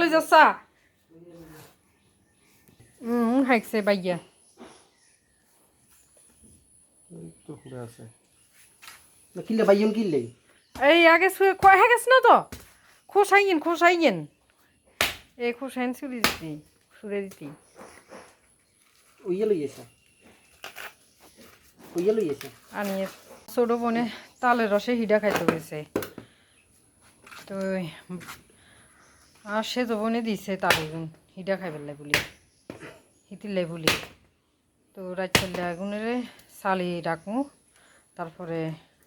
চালু যাচ্ছা হুম হাইকছে বাইয়া কিনলে কিনলে? এই আগে শুয়ে কয় হয়ে গেছে না তো? খোসাইয়েন খোসাইয়েন এই খোসাইন চুরি দিতি সুরে দিতি ওইয়া লই এসে ওইয়া লই এসে আনিয়ে ছোটো বোনে তালের রসে হিডা খাইতে হয়েছে তো আর সে তো বোনে দিছে তালেগুন হিডা খাইবেলাই বলি। হিতিলাই বলি। তো রাইছিল্লা আগুনের চালি রাখমু তারপরে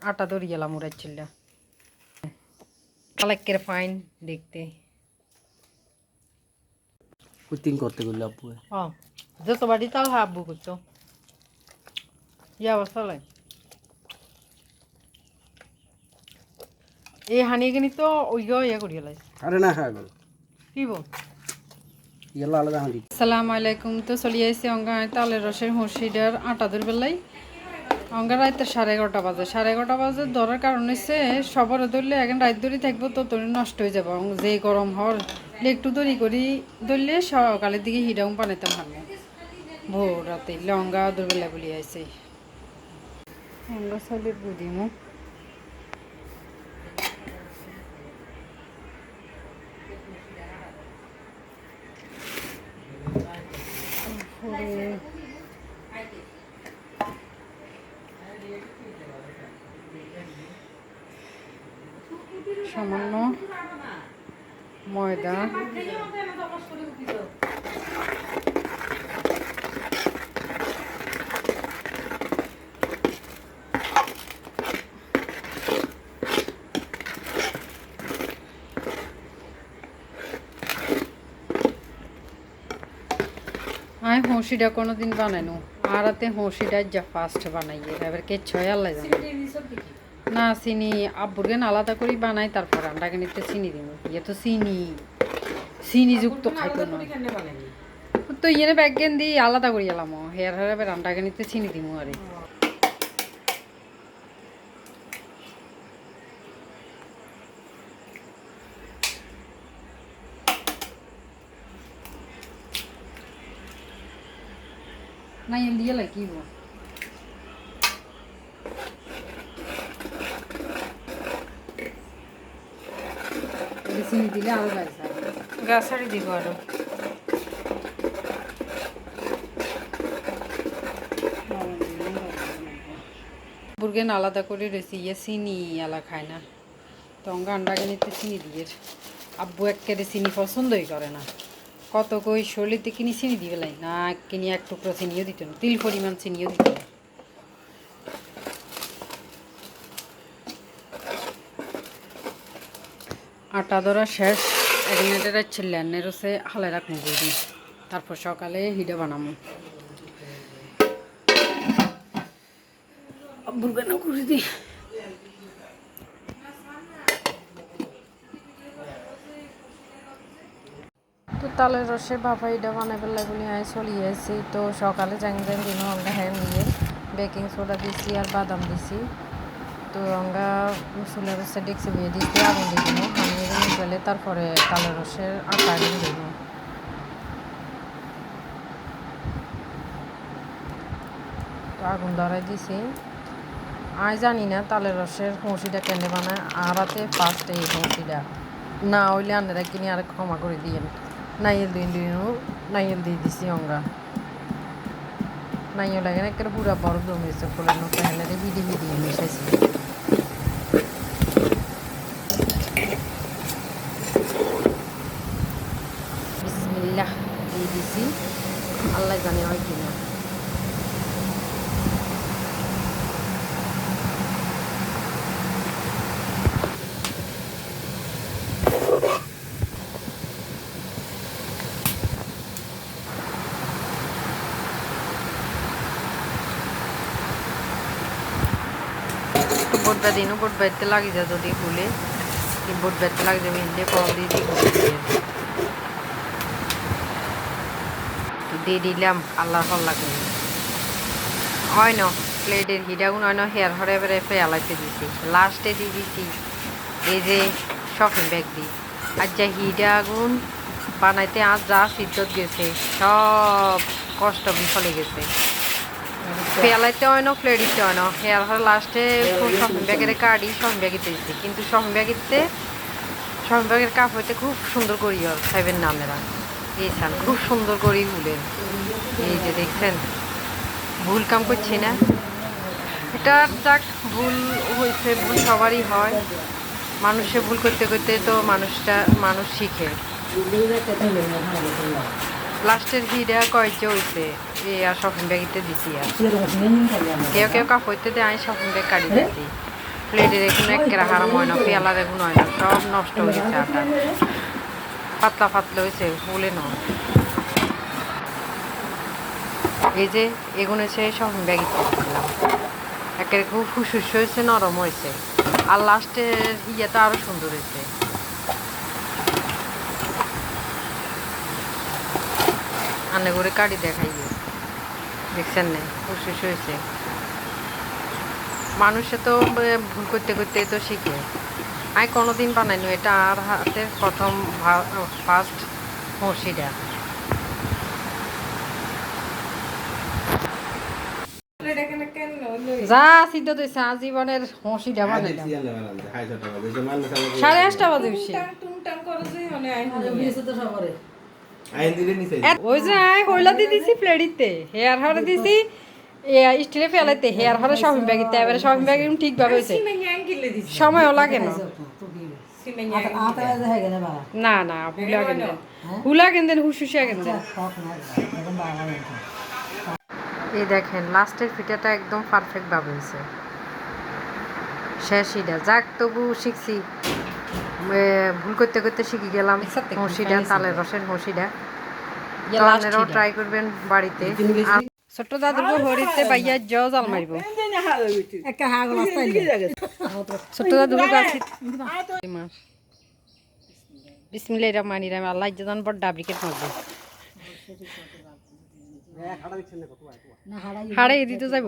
আটা দড়ি গেলাম রাইছিল্লা কালেকের ফাইন দেখতে। কুতিং করতে গেলে আব্বু ও যত বাড়ি তাও হাব্বু করতো। ইয়া অবস্থা লাই এই হানিয়ে তো ওই ইয়ে করিয়ে লাই আরে না খাই গেল কি বল? আলাইকুম। তো চলি আইসি অঙ্গা তালের রসের হর্ষিডার আটা দূর বেলাই অঙ্গা রাইতে সাড়ে এগারোটা বাজে। সাড়ে এগারোটা বাজে ধরার কারণ হচ্ছে সবরে ধরলে এখন রাত ধরে থাকব তো তোর নষ্ট হয়ে যাব। যে গরম হর একটু দড়ি করি ধরলে সকালের দিকে হিডাও বানাইতে ভালো। ভোর রাতে লঙ্গা দুর্বেলা বলি আইছে। অঙ্গা চালের বুদিমু হসিটা কোনোদিন বানাইনো আর হাতে হসিটা যা ফার্স্ট বানাইয়ে এবার কে ছয় আল্লাহ জানে না চিনি আব্বুরগেন আলাদা করে বানাই তারপর আন্ডাকে নিতে চিনি দিব ইয়ে তো চিনি চিনি যুক্ত খাইতো না তো ইয়ে ব্যাগ গেন দিই আলাদা করি এলাম হেয়ার হেয়ার এবার আন্ডাকে নিতে চিনি দিব আরে এল দিয়ে লাগিব চিনি দিলে আরও গাছ গাছারি দিব আরও বুর্গেন আলাদা করে রয়েছে ইয়ে চিনি আলা খায় না তো অঙ্গা আন্ডাকে নিতে চিনি দিয়ে আব্বু একেবারে চিনি পছন্দই করে না কত কই শরীরতে কিনি চিনি দিবে লাই? না, কিনি এক টুকরো চিনিও দিত না। তিল পরিমাণ চিনিও দিত না। আটা ধরা শেষ। এক মিনিটের ছিলেন রসে হালে রাখব বুঝি তারপর সকালে হিডে বানাবো। করে দিই তালের রসে বাবা এটা বানাবে বলে আয় চলি আইছি। তো সকালে জাং জাং দিন আমরা হ্যাঁ নিয়ে বেকিং সোডা দিছি আর বাদাম দিছি। তো আমরা চুলের রসে ডেকসি বিয়ে দিছি, আগুন দিয়ে হানিয়ে দিন গেলে তারপরে তালের রসের আটা দিয়ে দিন। তো আগুন ধরাই দিছি। আয় জানি না তালের রসের হসিটা কেনে বানায় আর হাতে ফার্স্ট এই হসিটা না হইলে আন্নারা কিনে আর ক্ষমা করে দিয়েন। নাইয়েল দিন দিনও নাইয়েল দিয়ে দিছি অঙ্গা নাইও লাগে না একটা পুরা বড় জমেছে ফুলের নৌকা হেলে হিডি হিডি মিশাইছি বিসমিল্লাহ দিয়ে দিছি আল্লাহ জানে হয় কিনা বোট দিনও বোট বেড়তে লাগি যা যদি খুলে। বোট বেড়তে লাগে যাবে হিন্দে কম দিয়ে দিই তো দিয়ে দিলাম আল্লাহ ভালো লাগে হয় না, প্লেটের হিডাগুন হয় না, হেয়ার হরে এবারে ফেয়ালাইতে দিছি। লাস্টে দিয়ে দিছি, এই যে শপিং ব্যাগ দিই আর যা হিডাগুন বানাইতে আজ যা সিদ্ধত গেছে, সব কষ্ট বিফলে গেছে। পেলাইতে হয় না প্লেট দিতে হয় না হেয়ার হর লাস্টে শপিং ব্যাগের কার্ডই শপিং ব্যাগে দিয়েছে কিন্তু শপিং ব্যাগেতে শপিং ব্যাগের কাপ হইতে খুব সুন্দর করি আর সাইবেন নামেরা সান খুব সুন্দর করি ভুলেন এই যে দেখছেন ভুল কাম করছি না এটা যাক ভুল হয়েছে ভুল সবারই হয় মানুষে ভুল করতে করতে তো মানুষটা মানুষ শিখে লাস্টের হিডা কয়েক হয়েছে এই আর শপিং ব্যাগিতে দিছি আর কেউ কেউ কাপড়তে দেয় আমি শপিং ব্যাগ কাটি দিছি প্লেটের এখন একেরা হারাম হয় না পেয়ালার এখন হয় না সব নষ্ট হয়ে গেছে আটা পাতলা পাতলা হয়েছে বলে নয় এই যে এগুলো সে শপিং ব্যাগিতে দিলাম একেবারে খুব ফুসুস হয়েছে নরম হয়েছে আর লাস্টের ইয়েটা আরও সুন্দর হয়েছে আনে করে কাটি দেখাইয়ে দেখছেন না ফুসফুস হয়েছে। মানুষে তো ভুল করতে করতে তো শিখে। আমি কোনোদিন বানাইনি এটা আর হাতের প্রথম ফার্স্ট মসিটা যা সিদ্ধ দিয়েছে আজীবনের মসিটা বানাইলাম। সাড়ে আটটা বাজে ওই যে আয় দিছি প্লেটিতে হেয়ার হারে দিছি স্টিলে ফেলাইতে হেয়ার হারে শপিং ব্যাগিতে এবারে শপিং ব্যাগ ঠিকভাবে হয়েছে সময়ও লাগে না। না না হুলা কেন হুলা কেন দেন হুসুসিয়া এই দেখেন লাস্টের ফিটাটা একদম পারফেক্ট ভাবে হয়েছে শেষ ইটা যাক তবু শিখছি। ভুল করতে করতে শিখে গেলাম হসিটা তালের রসের হসিটা তো আপনারাও ট্রাই করবেন বাড়িতে। ছোট্ট দাদুর হরিতে বাইয়া জ জাল মারিব। ছোট্ট দাদুর গাছি। বিসমিল্লাহ রহমানি রহিম। আল্লাহ জান বড় ডাবরি কেট মারবে হাড়ে এদিতে যাইব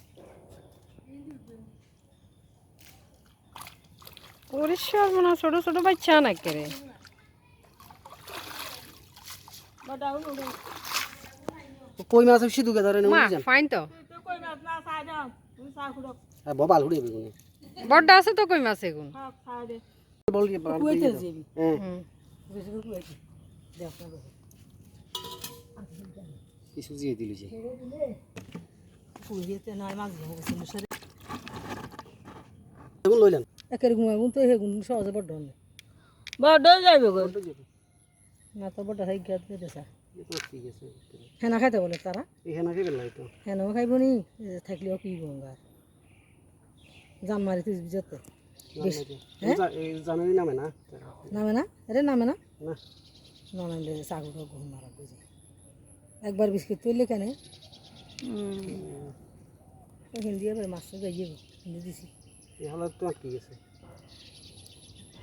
পরিষ্কার মনে ছোট ছোট বাচ্চা না কেরে কই মাছ হইছে দুগে ধরে ফাইন তো। ববাল হুড়ে বেগুনে। বড়টা আছে তো কই মাছ এগুন? বল হ্যাঁ। কিছু দিয়ে দিল যে। দেখুন লইলেন? একের ঘুমাগুন তো হেগুন সহজে বড্ড হলে। বড় যাইবে গো। না তো বড্ড খাই গিয়ে দিয়ে দেশা এ তো ঠিক আছে হেনা খাইতে বলে তারা? এখানে খাইবেন না তো হেনাও খাইব নি থাকলেও কি গঙ্গার জান মারি তুই বুঝতে জানুয়ারি নামে না? নামে না? আরে নামে না? না। না নামলে চাকুটা ঘুম মারা বুঝে একবার বিস্কিট তুললে কেন? ওখান দিয়ে এবার মাছটা কিন্তু দিছি। এ হলো তো আটকে গেছে।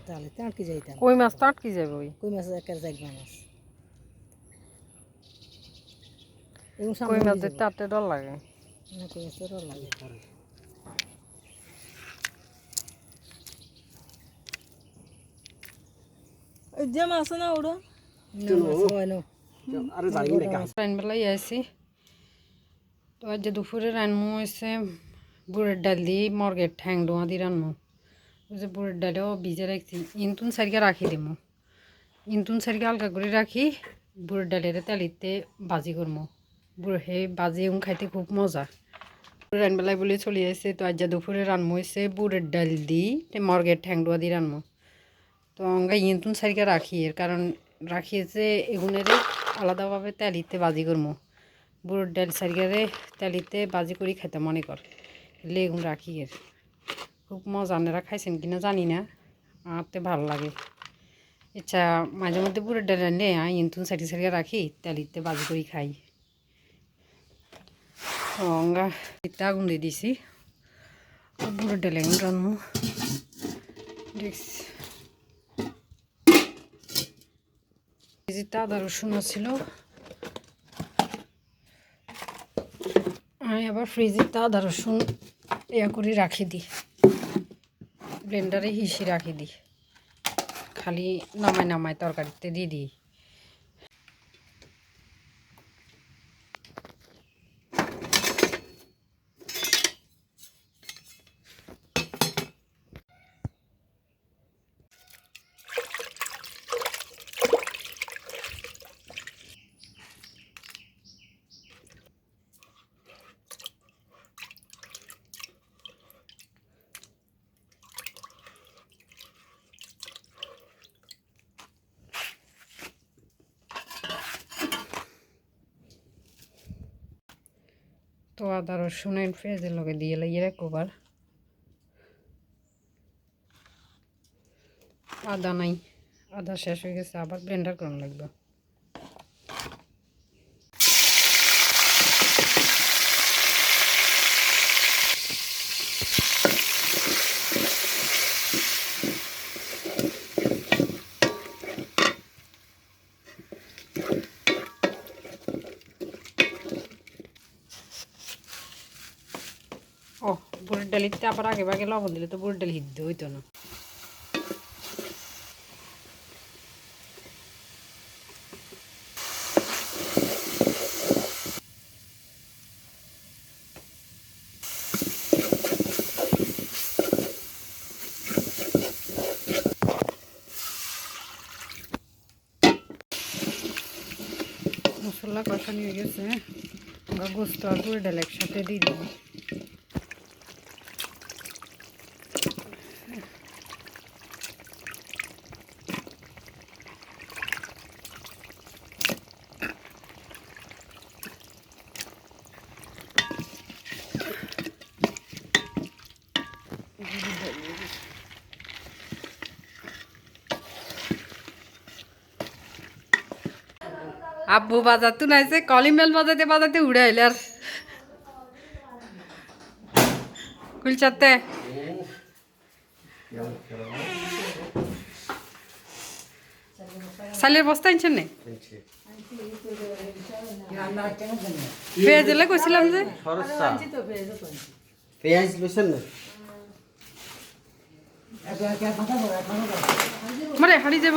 তাহলে তো আটকে যাইতাম। কই মাছ তো আটকে যাবে ওই? কই মাছ একের জাগবা মাছ। এবং কই মাছ দেখতে আটতে ডর লাগে। না কই মাছ ডর লাগে। যে মাছ না না আরে জানি না কাজ রাইনবেলাই আইসি তো আজ দুপুরে রান্নু হয়েছে বুড়ের ডাল দিয়ে মর্গের ঠ্যাং ডোয়া দিয়ে রান্নু। যে বুড়ের ডালেও ভিজে রাখছি। ইন্তুন সারিকে রাখি দিমু। ইন্তুন সারিকে হালকা করে রাখি, বুড়ের ডালের তেলিতে বাজি করমু। বুড়ে হে বাজি এবং খাইতে খুব মজা। রানবেলায় বলে চলে আসছে, তো আজ দুপুরে রান্নু হয়েছে বুড়ের ডাল দি মর্গের ঠ্যাং ডোয়া দিয়ে রান্নু তো অঙ্গা ইন্তুন সারিকে রাখি এর কারণ রাখিয়েছে এগুনেরে আলাদাভাবে তেলিতে বাজি করমু। বুড়োর ডাল সারিকারে তেলিতে বাজি করি খেতে মনে রাখি এর খুব মজা, আপনারা খাইছেন কিনা জানি না আঁতে ভালো লাগে। ইচ্ছা মাঝে মধ্যে পুরো ডাল রান্নে আই ইন্তুন সাইডে সাইডে রাখি, তেলিতে বাজি করে খাই। অঙ্গা আগুন দিয়ে দিছি। পুরো ডাল রান্নু। দেখছি। আদা রসুন ছিল আমি আবার ফ্রিজে আদা রসুন ইয়া করে রাখি দিই। ব্লেন্ডারে হিসি রাখি দিই। খালি নামায় নামায় তরকারিতে দিয়ে দিই। তো আদা এন ফ্রেজের লগে দিয়ে লাগিয়ে রাখবার আদা নাই, আদা শেষ হয়ে গেছে, আবার ব্লেন্ডার করুন লাগবে ও বুড়ির আবার আগে ভাগে লবণ দিলে তো ডালি হিদ্ধ হইতো না। মশলা কষানি হয়ে গেছে। গোস্ত আর বুড়ি ডাল একসাথে দিয়ে দিব। আব্বু বাজার তু নাইছে কলিমেল বাজাতে বাজাতে উড়ে আইলে আর। কুলচাতে সালের বস্তা আনছেন নে? পেঁয়াজ এলে কইছিলাম যে। সরসা পেঁয়াজ লইছেন না? মারে হাড়ি যাব।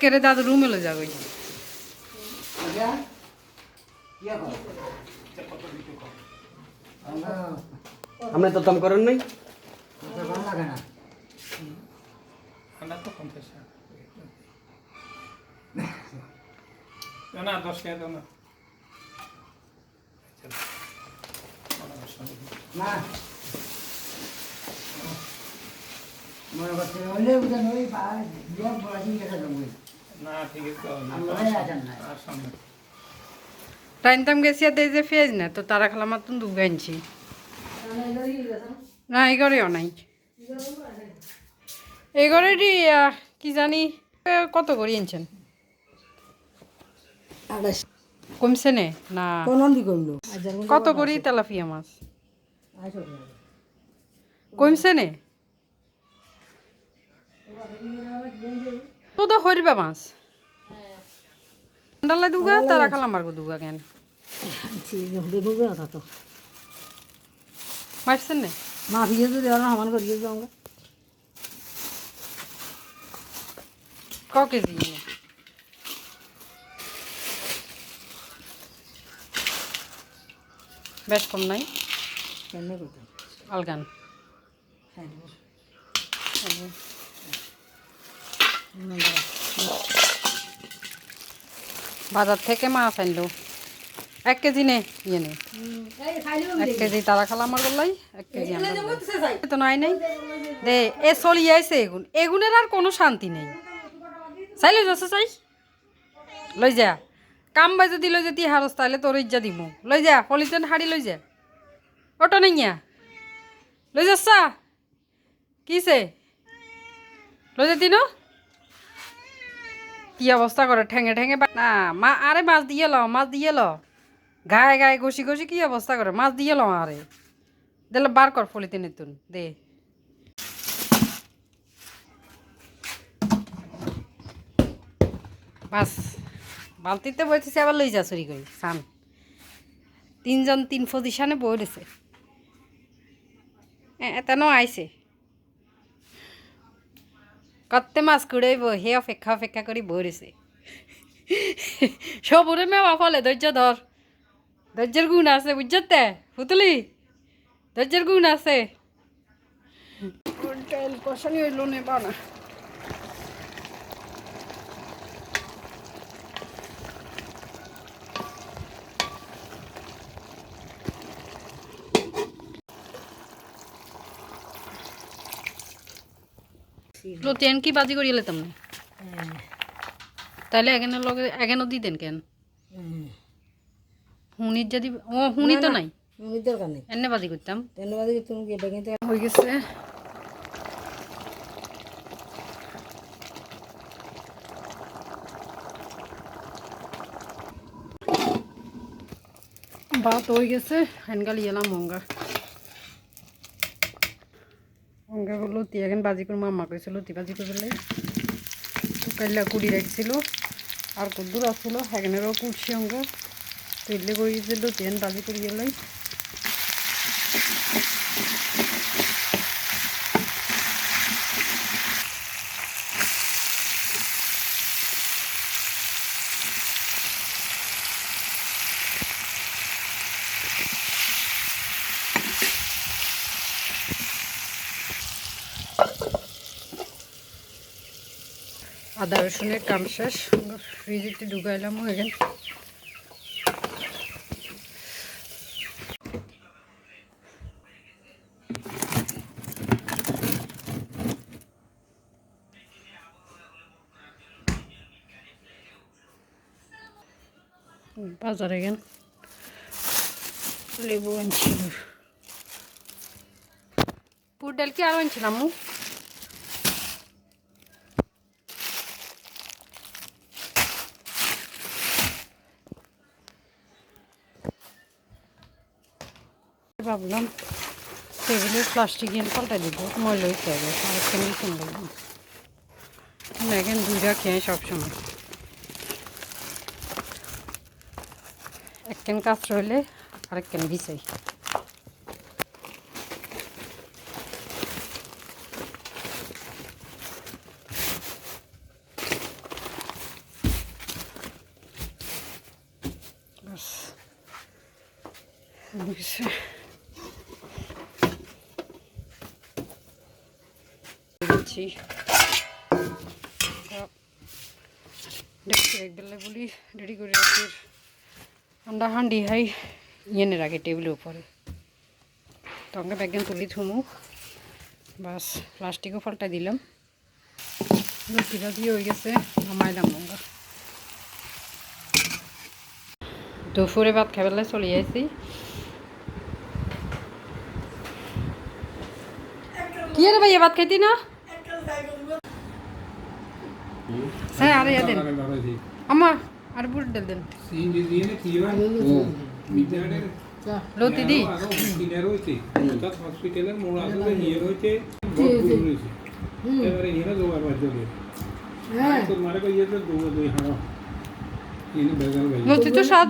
কেরে। দাদু রুম এলো যাবে আপনি তো দাম করেন নাই। না দশ টাকা দাও না না ঠিক আছে আর সামনে টাইনতাম গেছি আর এই যে পেঁয়াজ না তো তারা খেলা মাত্র দুগা আনছি। না এই ঘরেও নাই। এই কি জানি এ, কত করে আনছেন? কমছে নে? না। কত করি তেলাপিয়া মাছ? কমছে নে? তো তো হরিবা মাছ? ডালে দুগা তারা খালাম আর দুগা কেন? মারছেন নে? মা ফিরে যদি ওরা সমান করিয়ে যাও ক কেজি? বেশ কম নাই? আলগান। দেবো বাজার থেকে মাছ আনলো। এক কেজি নে ইয়ে নে। এক কেজি তারা খালা আমার বললাই, এক কেজি তো নাই নাই। দে, এ চলি আইছে এগুন। এগুনের আর কোনো শান্তি নেই। চাই লই যাচ্ছে চাই। লই যা। কাম বাই যদি লই যেতি হারস তাহলে তোর ইজ্জা দিব। লই যা, পলিথিন হাড়ি লই যা। অটো নেই লই যাচ্ছা? কিসে লই যেতি না? কি অবস্থা করে? ঠেঙে ঠেঙে না, মা, আরে মাছ দিয়ে ল মাছ দিয়ে ল গায়ে গায়ে ঘষি ঘষি কি অবস্থা করে? মাছ দিয়ে ল আরে। দিলে বার কর পলিথিনের তুন দে। বাস, বালতিতে বইতেছে, আবার লই যা চুরি করি, সান। তিনজন তিন পজিশনে বই রয়েছে এতেনও আইছে। কত্তে মাছ কুড়াইব হে অপেক্ষা অপেক্ষা করি বইরেছে সবরে মে ফলে ধৈর্য ধর ধৈর্যের গুণ আছে বুঝতে পুতলি ধৈর্যের গুণ আছে। কষানি হইল নেবা না। লতিয়ান কি বাজি করিয়ে লেতাম না? তাহলে এখানে লগে এখানেও দিতেন কেন? হুনির যদি ও হুনি তো নাই? আমি দরকার নেই। এনে বাজি করতাম। ধন্যবাদ তুমি এটা কিন্তু হয়ে গেছে। ভাত হয়ে গেছে হেনগাল এলাম মঙ্গা। মঙ্গা লতি। এখন বাজি করে মাম্মা কইছে, লতি বাজি করে ফেলে কাল্লা কুড়ি রাখছিল আর কদ্দুর আসছিল সেখানেরও কুড়ছি অঙ্গ। তেলে করে যে লতি এখন বাজি করে গেলাই আদা রসুনের কাম শেষ। ফ্রিজেতে ঢুকাইলাম এখানে বাজারে গেন লেবু আনছিল। পুর ডাল কি আরও আনছিলাম ভাবলাম টেবিলে প্লাস্টিক এনে পাল্টা দিব, ময়লা হইতে হবে, আরেকটা নিয়ে কিনবো এখন দুইটা খেয়ে সবসময়। একখান কাজ রইলে আরেকখান ভিসাই বাস হয়েছে। দিচ্ছি। একবেলা বলি রেডি করে রাখি ঠান্ডা হান্ডি হাই ইয়েনে রাখে টেবিলের উপরে। তো আমরা ব্যাগেন তুলি থুমু। বাস প্লাস্টিকও পাল্টা দিলাম। লুচিটা দিয়ে হয়ে গেছে নামাইলাম আমরা। দুপুরে ভাত খাবেলায় চলে যাইছি। কি রে ভাইয়া ভাত খাইতি না? স্যার আরে ইয়া দেন। আমা আর বুট ডাল দেন। লতি দি। হসপিটালের মোড় আসলে নিয়ে রয়েছে এবারে এখানে জোগাড় বাধ্য দিয়ে কইয়ে তো দুই হাড় এনে বেগাল গাই লতি তো স্বাদ